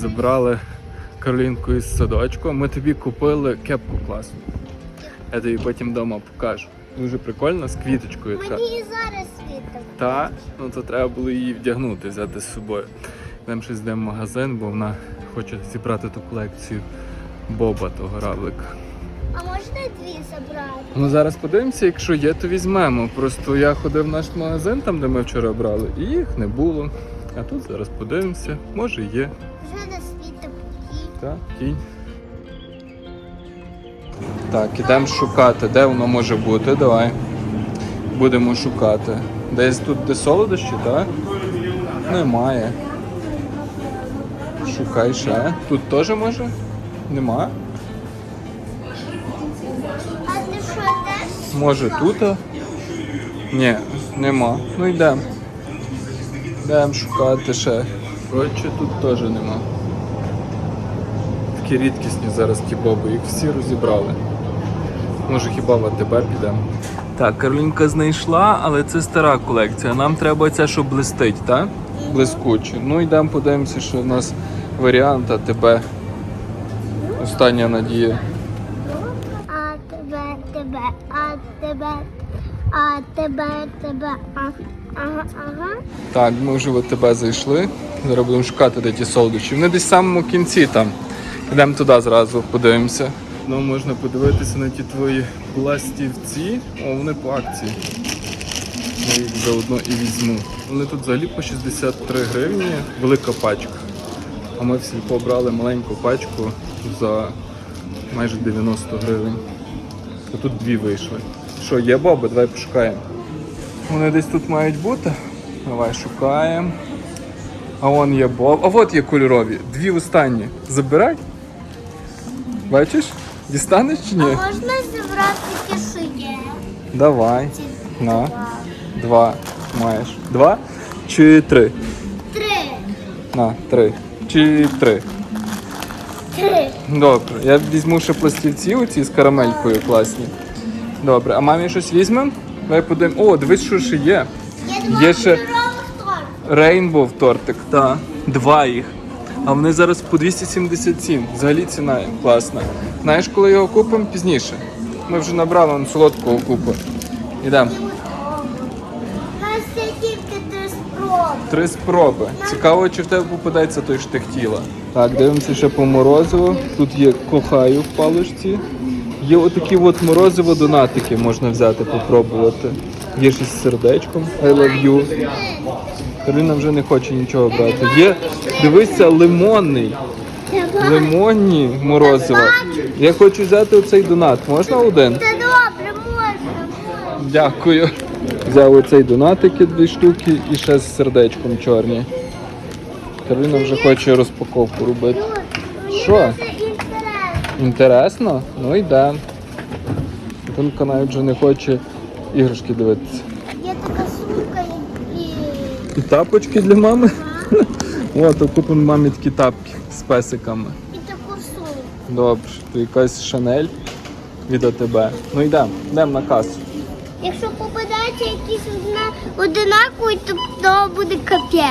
Забрали Каролінку із садочку. Ми тобі купили кепку класну. Я тобі потім вдома покажу. Дуже прикольно, з квіточкою така. Мені і зараз світом. Та, ну то треба було її вдягнути, взяти з собою. Йдемо щось йдемо в магазин, бо вона хоче зібрати ту колекцію Боба того равлика. А можна дві забрати? Ну зараз подивимося, якщо є, то візьмемо. Просто я ходив в наш магазин, там де ми вчора брали, і їх не було. А тут зараз подивимося, може є. Вже на поки. Так, кінь. Так, ідемо шукати, де воно може бути. Давай. Будемо шукати. Десь тут де солодощі, так? Немає. Шукай ще. Тут теж може? Нема? Може тут? Ні, нема. Ну йдемо. Йдемо шукати ще. Коротше, тут теж нема. Такі рідкісні зараз ті боби, їх всі розібрали. Може хіба в АТБ підемо. Так, Каролінка знайшла, але це стара колекція. Нам треба ця, що блистить, так? Блискуче. Ну йдемо подивимося, що в нас варіант АТБ. Остання надія. А тебе, тебе, а тебе, тебе, тебе. Ага, ага. Так, ми вже в АТБ зайшли. Зараз будемо шукати де ті солодощі. Вони десь в самому кінці там. Йдемо туди зразу, подивимося. Ну, можна подивитися на ті твої пластівці. О, вони по акції. Я їх заодно і візьму. Вони тут взагалі по 63 гривні, велика пачка. А ми в сільпо брали маленьку пачку за майже 90 гривень. А тут дві вийшли. Що, є боби? Давай пошукаємо. Вони десь тут мають бути. Давай шукаємо. А вон є боб. А от є кольорові. Дві останні. Забирай. Бачиш? Дістанеш чи А ні? можна забрати ті, що є? Давай. На. два. Два. Маєш. Два чи три? Три. На, три. Чи три. Три. Добре. Я візьму ще пластівці оці з карамелькою класні. Добре. А мамі щось візьмемо? Давай подивимо. О, дивись, що ще є. Є ще- Рейнбов тортик, так. Два їх. А вони зараз по 277. Взагалі ціна класна. Знаєш, коли його купимо пізніше. Ми вже набрали он солодкого купу. Ідемо. У нас є тільки три спроби. Три спроби. Цікаво, чи в тебе попадається той, що ти хотіла. Так, дивимося ще по морозиву. Тут є кохаю в паличці. Є отакі от морозиво донатики можна взяти, попробувати. Є ще з сердечком. I love you. Карина вже не хоче нічого брати. Є, дивися, лимонний. Лимонні морозиво. Я хочу взяти оцей донат. Можна один? Та добре, можна, можна. Дякую. Взяв оцей донатики дві штуки і ще з сердечком чорні. Карина вже хоче розпаковку робити. Що? Інтересно. Ну йде. Тонка навіть вже не хоче іграшки дивитися. Є така сумка і... І тапочки для мами. О, то купимо мамі такі тапки з песиками. і таку сумку. Добре, то якась шанель від АТБ. Ну йдемо, йдемо на касу. Якщо попадається якийсь одна одинаковий, то, то буде капець.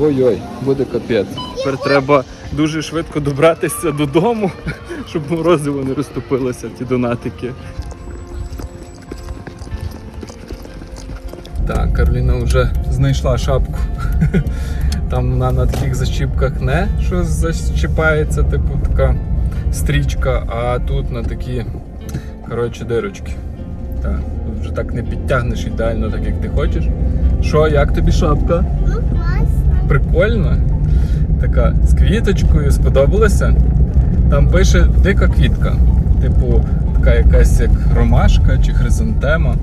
Ой-ой, буде капець. Тепер треба дуже швидко добратися додому, щоб морозиво не розтопилося, ті донатики. Так, Кароліна вже знайшла шапку. Там вона на таких защіпках не що защіпається, типу така стрічка, а тут на такі коротше дирочки. Так, тут вже так не підтягнеш ідеально, так як ти хочеш. Що, як тобі шапка? Ну, класно. Прикольно. Така з квіточкою, сподобалося. Там пише дика квітка. Типу, така якась як ромашка чи хризантема.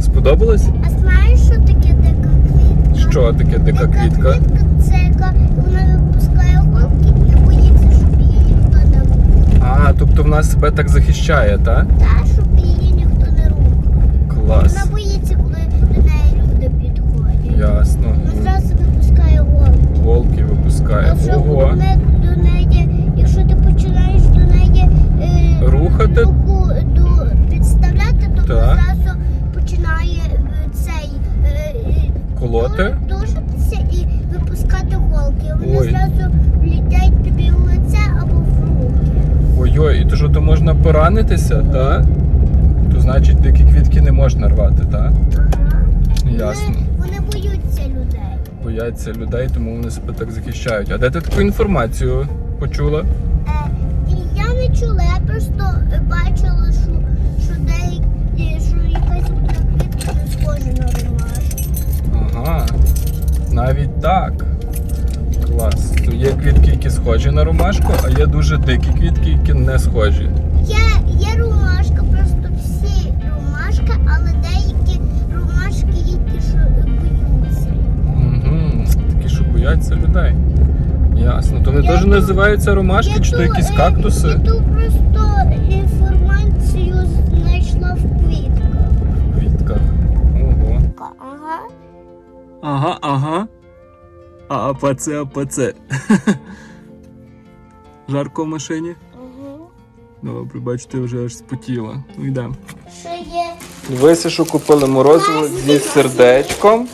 Сподобалось? А знаєш, що таке дика квітка? Що таке дика квітка? квітка це яка вона випускає голки і не боїться, щоб її ніхто не рухав. А, тобто вона себе так захищає, так? Та, щоб її ніхто не рухав. Клас. Вона боїться, коли до неї люди підходять. Ясно. Вона зразу випускає голки. Волки випускає. Якщо Ого. до неї, якщо ти починаєш до неї е, Рухати? руку до, підставляти, то Так. зразу починає е, цей е, е, Колоти? душитися і випускати голки. голки. Вони Ой. зразу влітають тобі в лице або в руки. Ой-ой, і то що то можна поранитися, так? То значить дикі квітки не можна рвати, так? Ага. Ясно. Бояться людей, тому вони себе так захищають. А де ти таку інформацію почула? Е, я не чула, я просто бачила, що, що деякі, що якась квітка не схожа на ромашку. Ага. Навіть так. Клас. То є квітки, які схожі на ромашку, а є дуже дикі квітки, які не схожі. Є, є Ту- називаються ромашки, чи то якісь е, кактуси? Я ту просто інформацію знайшла в квітках. В квітках. Ого. Ага. Ага, ага. А АПЦ, АПЦ. Жарко в машині? Угу. Добре, бачите, вже аж спотіла. Ну йдемо. Що є? Дивися, що купили морозиво зі сердечком,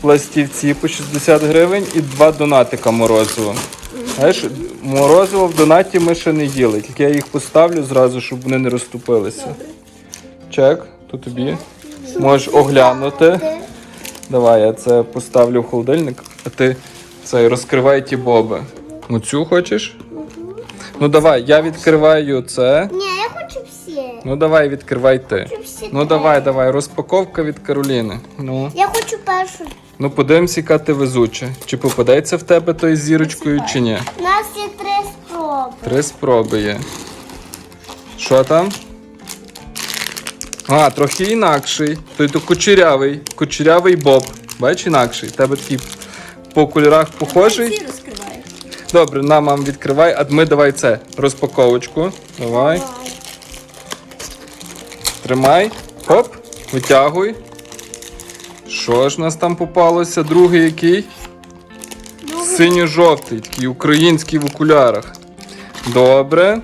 пластівці по 60 гривень і два донатика морозиво. Знаєш, морозиво в донаті ми ще не їли, тільки я їх поставлю зразу, щоб вони не розступилися. Чек, то тобі. Можеш оглянути. Давай, я це поставлю в холодильник, а ти цей розкривай ті боби. Оцю хочеш? Ну давай, я відкриваю це. Ні, я хочу всі. Ну давай, відкривай ти. Хочу всі. Ну давай, давай, розпаковка від Кароліни. Ну, Я хочу першу. Ну подивимось, яка ти везуча. Чи попадеться в тебе той з зірочкою, чи ні? У нас є три спроби. Три спроби є. Що там? А, трохи інакший. Той то кучерявий. Кучерявий боб. Бачиш, інакший. Тебе такий по кольорах похожий. Добре, на мам відкривай, а ми давай це. Розпаковочку. Давай. Тримай. Хоп, витягуй. Що ж нас там попалося? Другий який? Синьо-жовтий, такий український в окулярах. Добре.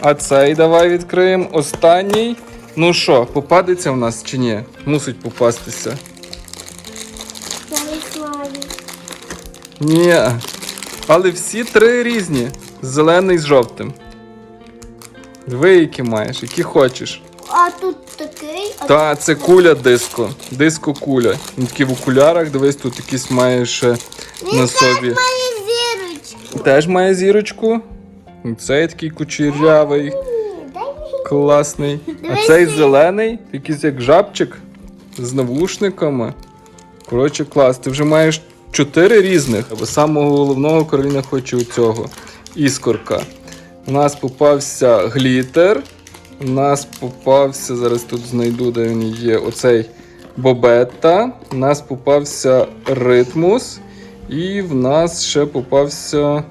А цей давай відкриємо. Останній. Ну що, попадеться в нас чи ні? Мусить попастися. Ні. Але всі три різні. Зелений з жовтим. Диви, які маєш, які хочеш. А тут такий, а Та, це куля диско. Диско куля. Він такий в окулярах, дивись, тут якийсь має ще на собі. має зірочки. Теж має зірочку. І Цей такий кучерявий, Ні, дай мені. класний. А Дивись, цей зелений, якийсь як жабчик з навушниками. Коротше, клас. Ти вже маєш чотири різних. Або самого головного Кароліна хоче у цього. Іскорка. У нас попався глітер. У нас попався, зараз тут знайду, де він є. Оцей Бобетта. У нас попався ритмус. І в нас ще попався.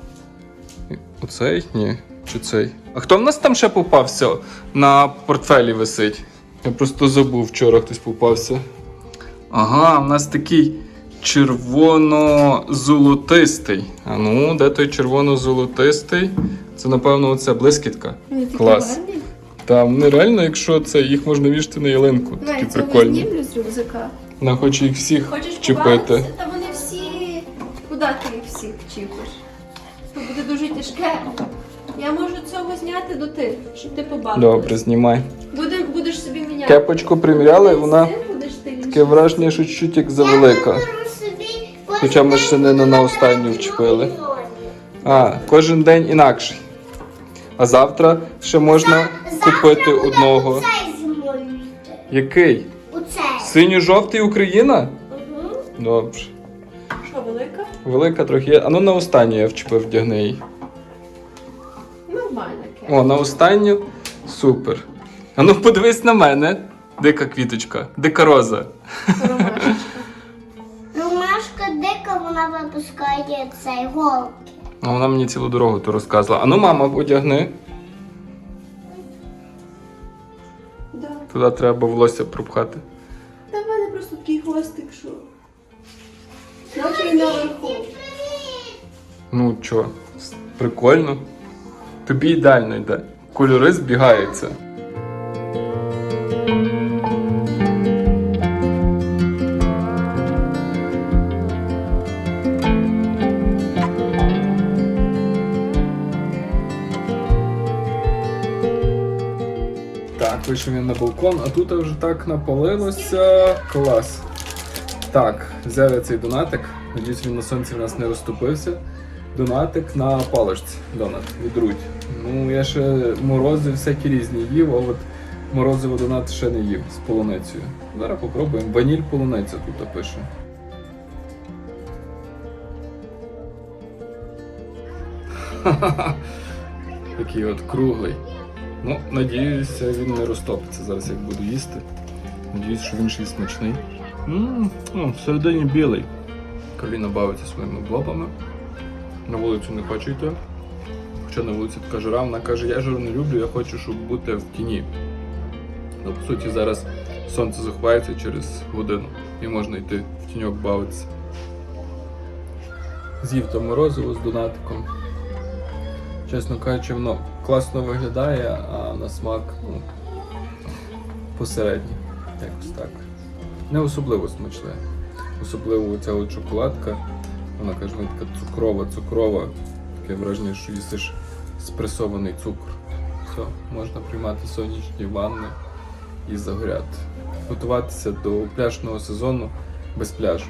Оцей? Ні. Чи цей? А хто в нас там ще попався? На портфелі висить. Я просто забув, вчора хтось попався. Ага, в нас такий червоно-золотистий. А ну, де той червоно-золотистий? Це, напевно, оця блискітка. Клас. Там вони реально, якщо це їх можна вішати на ялинку. Такі цього прикольні. знімлю з рюкзака. Вона хоче їх всіх Хочеш чіпити. побавитися? Та вони всі. Куди ти їх всіх чіпиш? Це буде дуже тяжке. Я можу цього зняти до ти, щоб ти побавився. Добре, знімай. Буде, будеш собі міняти. Кепочку приміряли, вона Ти будеш ти таке враження, що чуть як завелика. Хоча ми ще не на останню вчепили. А, кожен день інакший. А завтра ще можна купити одного. Оцей. Який? Оцей. Синьо-жовтий Україна? Угу. Добре. Що, велика? Велика трохи є. А ну на останню я вчепив вдягни її. Нормальна кепка. О, на останню. Супер. А ну подивись на мене. Дика квіточка, дика роза. Ромашечка. Ромашка дика, вона випускає цей голки. А вона мені цілу дорогу то розказувала. А ну, мама, одягни. Да. Туди треба волосся пропхати. Та в мене просто такий хвостик, що. Наче наверху. Ну чо, прикольно. Тобі ідеально йде. Кольори збігаються. Вийшов він на балкон, а тут вже так напалилося. Клас. Так, взяв я цей донатик. Надіюсь, він на сонці в нас не розтопився. Донатик на паличці. Донат від Рудь. Ну, я ще морози всякі різні їв, а от морозиво донат ще не їв з полуницею. Зараз попробуємо. Ваніль полуниця тут пише. Такий от круглий. Ну, надіюся, він не розтопиться зараз, як буду їсти. Надіюсь, що він ще й смачний. Ммм, ну, всередині білий. Кароліна бавиться своїми блобами. На вулицю не хоче йти. Хоча на вулиці така жара, вона каже, я жару не люблю, я хочу, щоб бути в тіні. Ну, по суті, зараз сонце заховається через годину і можна йти в тіньок бавитися. З'їв то морозиво з донатиком. Чесно кажучи, воно класно виглядає, а на смак ну, посередній. Якось так. Не особливо смачне. Особливо ця от шоколадка. Вона каже, вона така цукрова, цукрова. Таке враження, що їсиш спресований цукор. Все, можна приймати сонячні ванни і загоряти. Готуватися до пляжного сезону без пляжу.